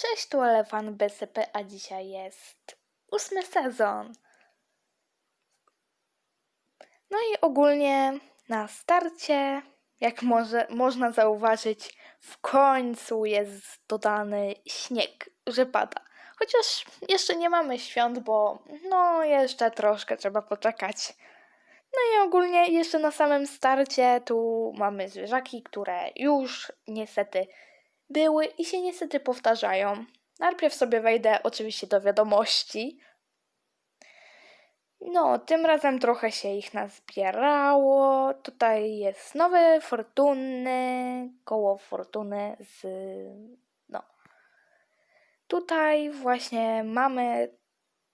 Cześć, tu Elefant BCP, a dzisiaj jest ósmy sezon. No i ogólnie na starcie, jak może, można zauważyć, w końcu jest dodany śnieg, że pada. Chociaż jeszcze nie mamy świąt, bo no jeszcze troszkę trzeba poczekać. No i ogólnie jeszcze na samym starcie tu mamy zwierzaki, które już niestety były i się niestety powtarzają. Najpierw sobie wejdę oczywiście do wiadomości. No, tym razem trochę się ich nazbierało. Tutaj jest nowy fortuny, koło fortuny z. No. Tutaj właśnie mamy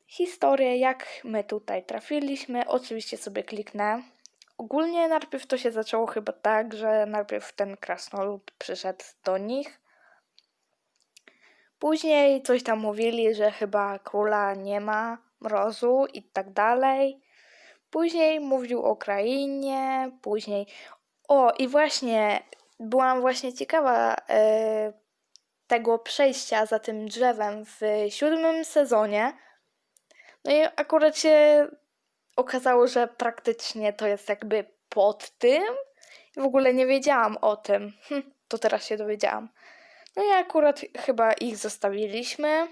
historię, jak my tutaj trafiliśmy. Oczywiście sobie kliknę. Ogólnie najpierw to się zaczęło chyba tak, że najpierw ten krasnolud przyszedł do nich. Później coś tam mówili, że chyba króla nie ma, mrozu i tak dalej. Później mówił o krainie, później. O, i właśnie byłam właśnie ciekawa e, tego przejścia za tym drzewem w siódmym sezonie. No i akurat się okazało, że praktycznie to jest jakby pod tym. W ogóle nie wiedziałam o tym. Hm, to teraz się dowiedziałam. No i akurat chyba ich zostawiliśmy.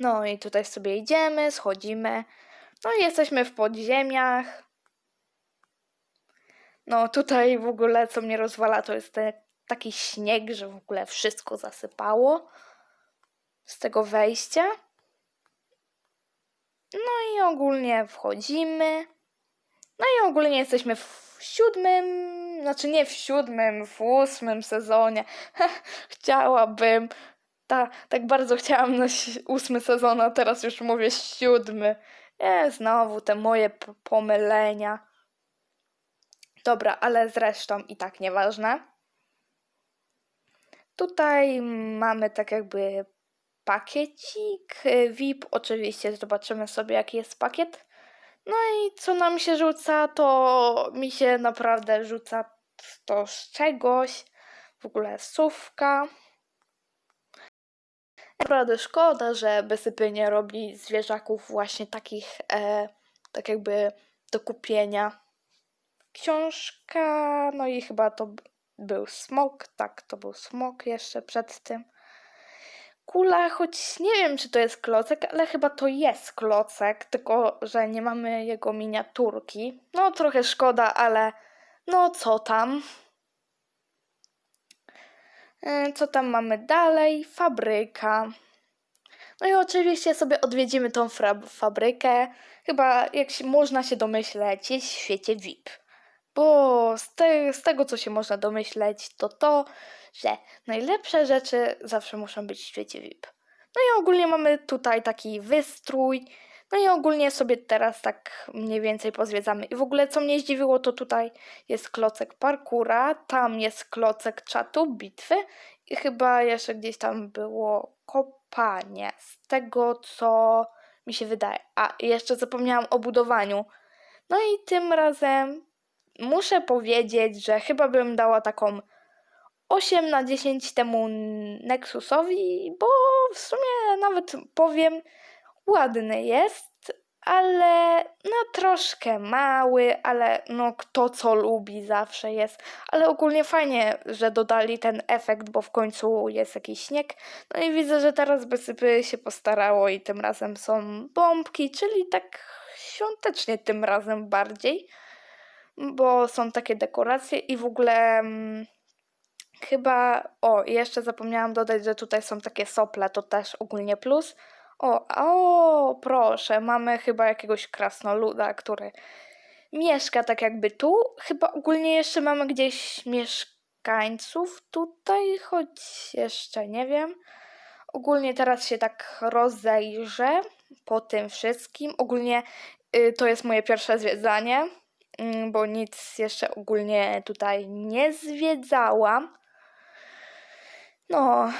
No i tutaj sobie idziemy, schodzimy. No i jesteśmy w podziemiach. No tutaj w ogóle co mnie rozwala to jest ten taki śnieg, że w ogóle wszystko zasypało z tego wejścia. No i ogólnie wchodzimy. No i ogólnie jesteśmy w siódmym, znaczy nie w siódmym, w ósmym sezonie. Chciałabym, ta, tak bardzo chciałam na ósmy sezon, a teraz już mówię siódmy. Nie, znowu te moje pomylenia. Dobra, ale zresztą i tak nieważne. Tutaj mamy tak jakby pakiecik VIP. Oczywiście zobaczymy sobie jaki jest pakiet. No i co nam się rzuca, to mi się naprawdę rzuca to z czegoś. W ogóle sówka. Naprawdę szkoda, że Besypy nie robi zwierzaków właśnie takich, e, tak jakby do kupienia. Książka, no i chyba to był smok, tak, to był smok jeszcze przed tym. Kula, choć nie wiem, czy to jest klocek, ale chyba to jest klocek, tylko że nie mamy jego miniaturki. No, trochę szkoda, ale no co tam. E, Co tam mamy dalej? Fabryka. No i oczywiście sobie odwiedzimy tą fabrykę. Chyba, jak się, można się domyśleć, jest w świecie VIP. Bo z, te, z tego, co się można domyśleć, to to, że najlepsze rzeczy zawsze muszą być w świecie VIP. No i ogólnie mamy tutaj taki wystrój. No i ogólnie sobie teraz tak mniej więcej pozwiedzamy. I w ogóle co mnie zdziwiło, to tutaj jest klocek parkura, tam jest klocek czatu, bitwy i chyba jeszcze gdzieś tam było kopanie. Z tego co mi się wydaje. A jeszcze zapomniałam o budowaniu. No i tym razem muszę powiedzieć, że chyba bym dała taką 8 na 10 temu Nexusowi, bo w sumie nawet powiem, ładny jest, ale no troszkę mały, ale no kto co lubi zawsze jest. Ale ogólnie fajnie, że dodali ten efekt, bo w końcu jest jakiś śnieg. No i widzę, że teraz Besypy się postarało i tym razem są bombki, czyli tak świątecznie tym razem bardziej, bo są takie dekoracje i w ogóle... Mm, Chyba, o, jeszcze zapomniałam dodać, że tutaj są takie sople, to też ogólnie plus. O, o, proszę, mamy chyba jakiegoś krasnoluda, który mieszka tak jakby tu. Chyba ogólnie jeszcze mamy gdzieś mieszkańców tutaj, choć jeszcze nie wiem. Ogólnie teraz się tak rozejrzę po tym wszystkim. Ogólnie y, to jest moje pierwsze zwiedzanie, mm, bo nic jeszcze ogólnie tutaj nie zwiedzałam. No,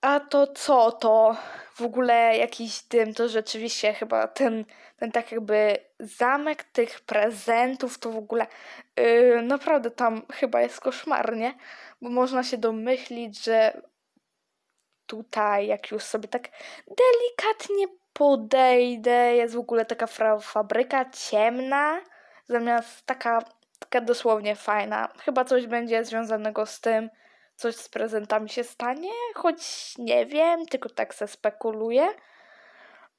a to co to? W ogóle jakiś dym, to rzeczywiście chyba ten, ten tak jakby zamek tych prezentów to w ogóle yy, naprawdę tam chyba jest koszmarnie, bo można się domyślić, że tutaj, jak już sobie tak delikatnie podejdę, jest w ogóle taka fabryka ciemna, zamiast taka, taka dosłownie fajna. Chyba coś będzie związanego z tym, coś z prezentami się stanie, choć nie wiem, tylko tak se spekuluję.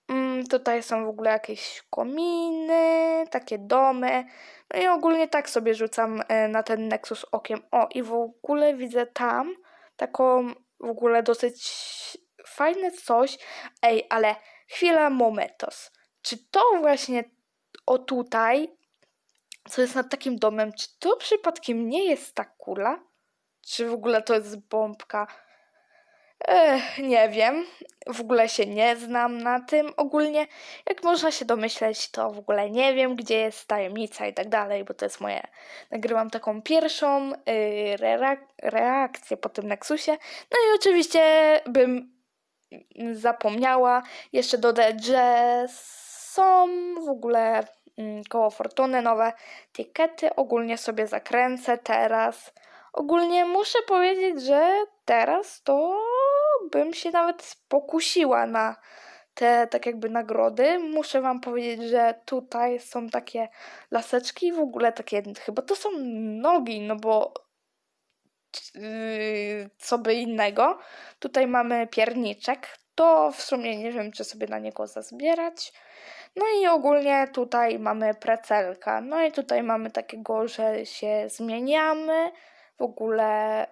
Mm, tutaj są w ogóle jakieś kominy, takie domy. No i ogólnie tak sobie rzucam e, na ten Nexus okiem. O, i w ogóle widzę tam taką w ogóle dosyć fajne coś. Ej, ale chwila, momentos. Czy to właśnie o tutaj, co jest nad takim domem, czy to przypadkiem nie jest ta kula? Czy w ogóle to jest bombka? Ech, nie wiem. W ogóle się nie znam na tym. Ogólnie, jak można się domyśleć, to w ogóle nie wiem, gdzie jest tajemnica i tak dalej, bo to jest moje. Nagrywam taką pierwszą yy, reak- reakcję po tym Nexusie. No i oczywiście bym zapomniała jeszcze dodać, że są w ogóle mm, koło Fortuny nowe tickety. Ogólnie sobie zakręcę teraz. Ogólnie muszę powiedzieć, że teraz to bym się nawet pokusiła na te tak jakby nagrody. Muszę wam powiedzieć, że tutaj są takie laseczki, w ogóle takie, chyba to są nogi, no bo yy, co by innego. Tutaj mamy pierniczek, to w sumie nie wiem, czy sobie na niego zazbierać. No i ogólnie tutaj mamy precelka. No i tutaj mamy takiego, że się zmieniamy. W ogóle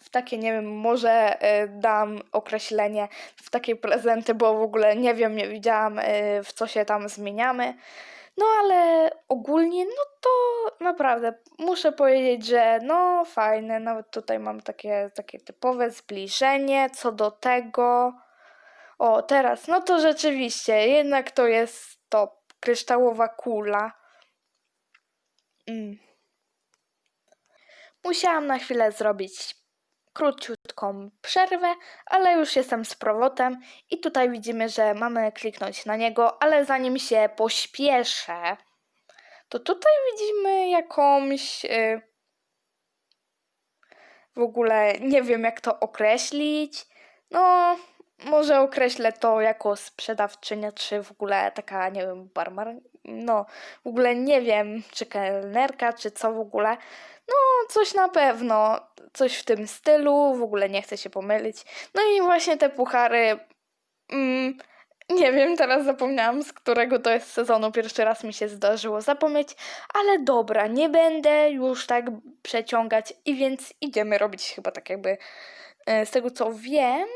w takie, nie wiem, może y, dam określenie w takie prezenty, bo w ogóle nie wiem, nie widziałam y, w co się tam zmieniamy. No ale ogólnie, no to naprawdę muszę powiedzieć, że no fajne, nawet tutaj mam takie, takie typowe zbliżenie co do tego. O, teraz, no to rzeczywiście, jednak to jest to kryształowa kula. Mm. Musiałam na chwilę zrobić króciutką przerwę, ale już jestem z powrotem i tutaj widzimy, że mamy kliknąć na niego, ale zanim się pośpieszę, to tutaj widzimy jakąś y, w ogóle nie wiem jak to określić. No, może określę to jako sprzedawczynia, czy w ogóle taka, nie wiem, barmar. No, w ogóle nie wiem, czy kelnerka, czy co w ogóle. No, coś na pewno, coś w tym stylu, w ogóle nie chcę się pomylić. No i właśnie te puchary. Mm, nie wiem, teraz zapomniałam, z którego to jest sezonu. Pierwszy raz mi się zdarzyło zapomnieć, ale dobra, nie będę już tak przeciągać i więc idziemy robić chyba tak jakby e, z tego co wiem.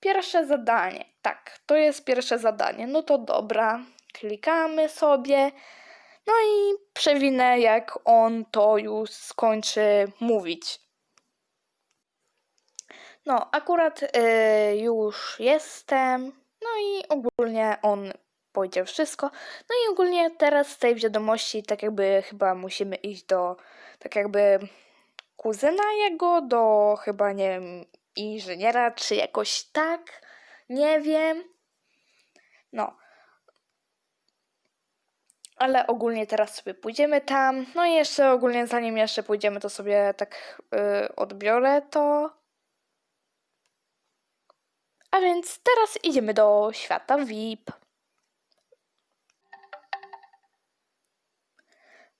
Pierwsze zadanie. Tak, to jest pierwsze zadanie. No to dobra. Klikamy sobie. No i przewinę, jak on to już skończy mówić. No, akurat y, już jestem. No i ogólnie on powiedział wszystko. No i ogólnie teraz z tej wiadomości, tak jakby chyba musimy iść do, tak jakby kuzyna jego, do chyba, nie wiem, inżyniera, czy jakoś tak. Nie wiem. No. Ale ogólnie teraz sobie pójdziemy tam. No i jeszcze ogólnie zanim jeszcze pójdziemy, to sobie tak yy, odbiorę to. A więc teraz idziemy do świata VIP.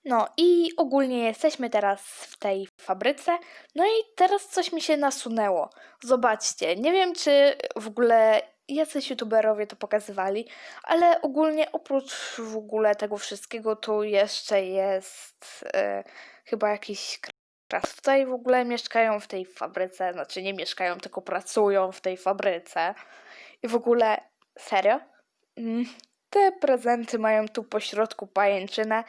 No i ogólnie jesteśmy teraz w tej fabryce. No i teraz coś mi się nasunęło. Zobaczcie, nie wiem czy w ogóle jacyś youtuberowie to pokazywali, ale ogólnie oprócz w ogóle tego wszystkiego tu jeszcze jest e, chyba jakiś kras. Tutaj w ogóle mieszkają w tej fabryce, znaczy nie mieszkają, tylko pracują w tej fabryce. I w ogóle, serio? Mm, Te prezenty mają tu po środku pajęczynę.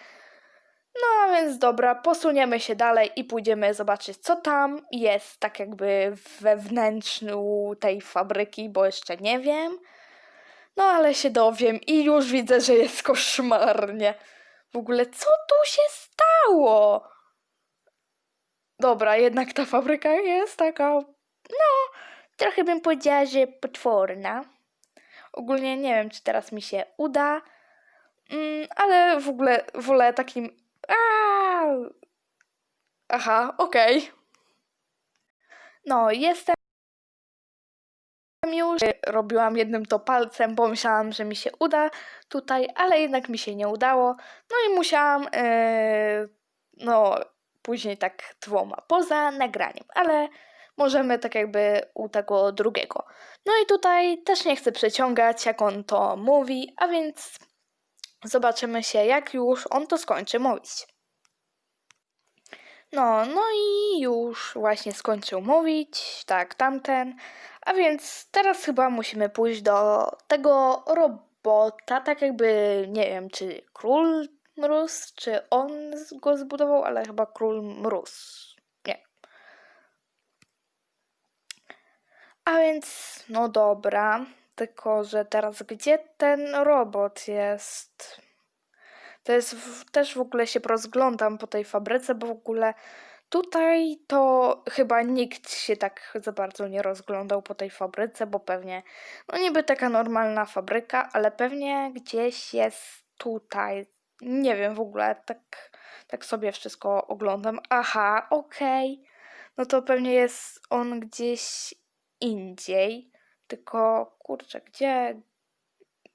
No więc dobra, posuniemy się dalej i pójdziemy zobaczyć, co tam jest, tak jakby we wnętrzu tej fabryki, bo jeszcze nie wiem. No ale się dowiem i już widzę, że jest koszmarnie. W ogóle, co tu się stało? Dobra, jednak ta fabryka jest taka, no, trochę bym powiedziała, że potworna. Ogólnie nie wiem, czy teraz mi się uda, mm, ale w ogóle wolę takim. Aaa! Aha, okej. No, jestem już. Robiłam jednym to palcem, bo myślałam, że mi się uda tutaj, ale jednak mi się nie udało. No i musiałam, yy, no, później tak dwoma poza nagraniem, ale możemy tak jakby u tego drugiego. No i tutaj też nie chcę przeciągać, jak on to mówi, a więc zobaczymy się, jak już on to skończy mówić. No, no i już właśnie skończył mówić, tak, tamten. A więc teraz chyba musimy pójść do tego robota, tak jakby, nie wiem, czy król mróz, czy on go zbudował, ale chyba król mróz. Nie. A więc, no dobra, tylko że teraz gdzie ten robot jest? To jest w, też w ogóle się rozglądam po tej fabryce, bo w ogóle tutaj to chyba nikt się tak za bardzo nie rozglądał po tej fabryce, bo pewnie, no niby taka normalna fabryka, ale pewnie gdzieś jest tutaj. Nie wiem w ogóle, tak, tak sobie wszystko oglądam. Aha, okej. No to pewnie jest on gdzieś indziej. Tylko kurczę, gdzie,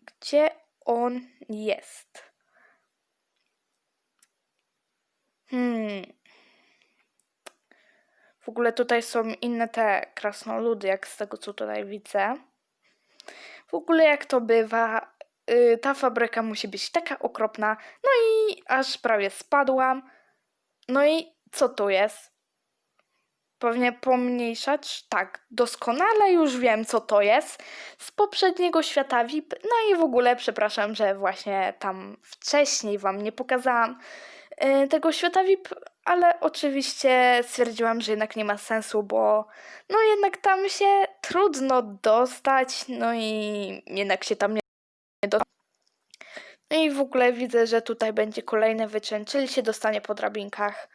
gdzie on jest? Hmm. W ogóle tutaj są inne te krasnoludy, jak z tego co tutaj widzę. W ogóle jak to bywa, yy, ta fabryka musi być taka okropna. No i aż prawie spadłam. No i co tu jest? Pewnie pomniejszacz? Tak, doskonale już wiem, co to jest z poprzedniego świata VIP. No i w ogóle przepraszam, że właśnie tam wcześniej Wam nie pokazałam yy, tego świata VIP, ale oczywiście stwierdziłam, że jednak nie ma sensu, bo no jednak tam się trudno dostać, no i jednak się tam nie dostać. No i w ogóle widzę, że tutaj będzie kolejny wyczyn, czyli się dostanie po drabinkach.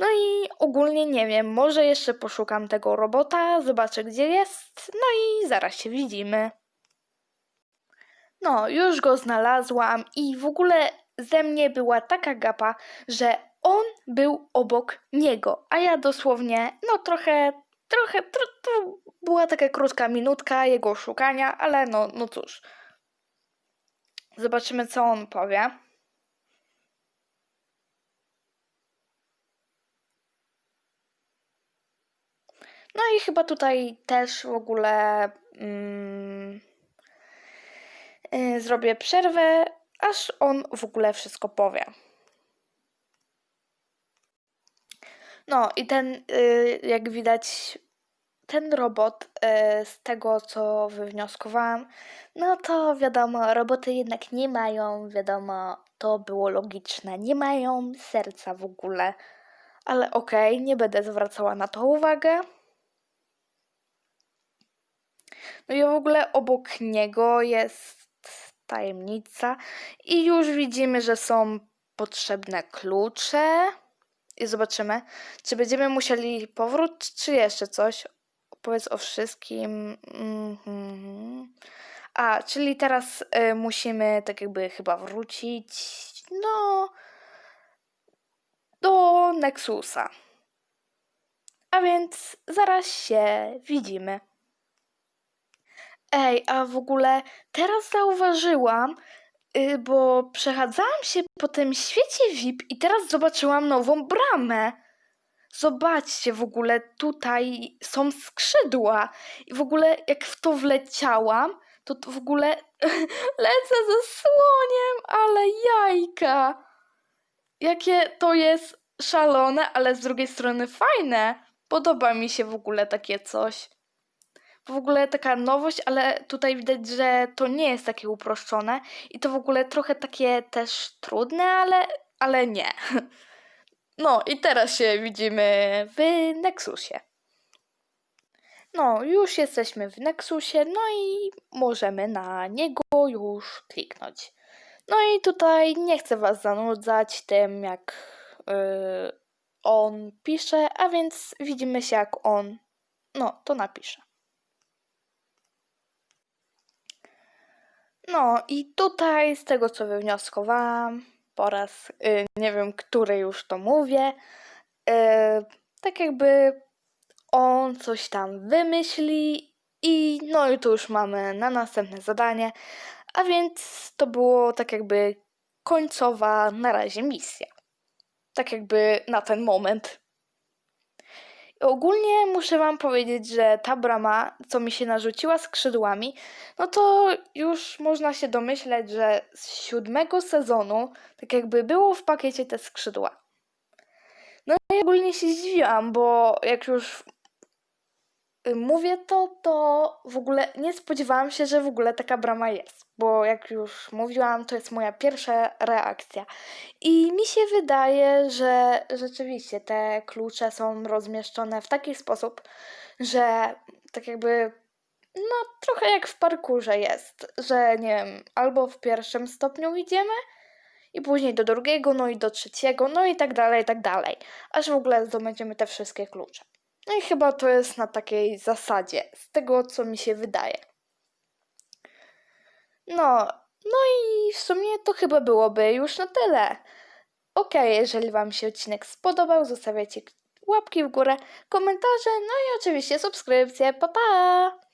No i ogólnie nie wiem, może jeszcze poszukam tego robota, zobaczę gdzie jest, no i zaraz się widzimy. No, już go znalazłam i w ogóle ze mnie była taka gapa, że on był obok niego, a ja dosłownie, no trochę, trochę, tro, to była taka krótka minutka jego szukania, ale no, no cóż. Zobaczymy, co on powie. No i chyba tutaj też w ogóle mm, y, zrobię przerwę, aż on w ogóle wszystko powie. No i ten, y, jak widać, ten robot y, z tego, co wywnioskowałam, no to wiadomo, roboty jednak nie mają, wiadomo, to było logiczne, nie mają serca w ogóle. Ale okej, nie będę zwracała na to uwagę. No i w ogóle obok niego jest tajemnica i już widzimy, że są potrzebne klucze. I zobaczymy, czy będziemy musieli powrót, czy jeszcze coś. Opowiedz o wszystkim. Mhm. A, czyli teraz y, musimy tak jakby chyba wrócić, no, do Nexusa. A więc zaraz się widzimy. Ej, a w ogóle teraz zauważyłam, y, bo przechadzałam się po tym świecie VIP i teraz zobaczyłam nową bramę. Zobaczcie, w ogóle tutaj są skrzydła. I w ogóle jak w to wleciałam, to, to w ogóle lecę ze słoniem, ale jajka. Jakie to jest szalone, ale z drugiej strony fajne. Podoba mi się w ogóle takie coś w ogóle taka nowość, ale tutaj widać, że to nie jest takie uproszczone i to w ogóle trochę takie też trudne, ale, ale nie. No i teraz się widzimy w Nexusie. No, już jesteśmy w Nexusie, no i możemy na niego już kliknąć. No i tutaj nie chcę Was zanudzać tym, jak yy, on pisze, a więc widzimy się, jak on, no, to napisze. No i tutaj z tego co wywnioskowałam, po raz y, nie wiem, który już to mówię, y, tak jakby on coś tam wymyśli i no i tu już mamy na następne zadanie, a więc to było tak jakby końcowa na razie misja. Tak jakby na ten moment. Ogólnie muszę wam powiedzieć, że ta brama, co mi się narzuciła skrzydłami, no to już można się domyśleć, że z siódmego sezonu tak jakby było w pakiecie te skrzydła. No i ogólnie się zdziwiłam, bo jak już mówię to, to w ogóle nie spodziewałam się, że w ogóle taka brama jest, bo jak już mówiłam, to jest moja pierwsza reakcja. I mi się wydaje, że rzeczywiście te klucze są rozmieszczone w taki sposób, że tak jakby no trochę jak w parkurze jest, że nie wiem, albo w pierwszym stopniu idziemy i później do drugiego, no i do trzeciego, no i tak dalej, i tak dalej, aż w ogóle zdobędziemy te wszystkie klucze. No i chyba to jest na takiej zasadzie, z tego co mi się wydaje. No, no i w sumie to chyba byłoby już na tyle. Okej, jeżeli Wam się odcinek spodobał, zostawiajcie łapki w górę, komentarze, no i oczywiście subskrypcje. Pa pa!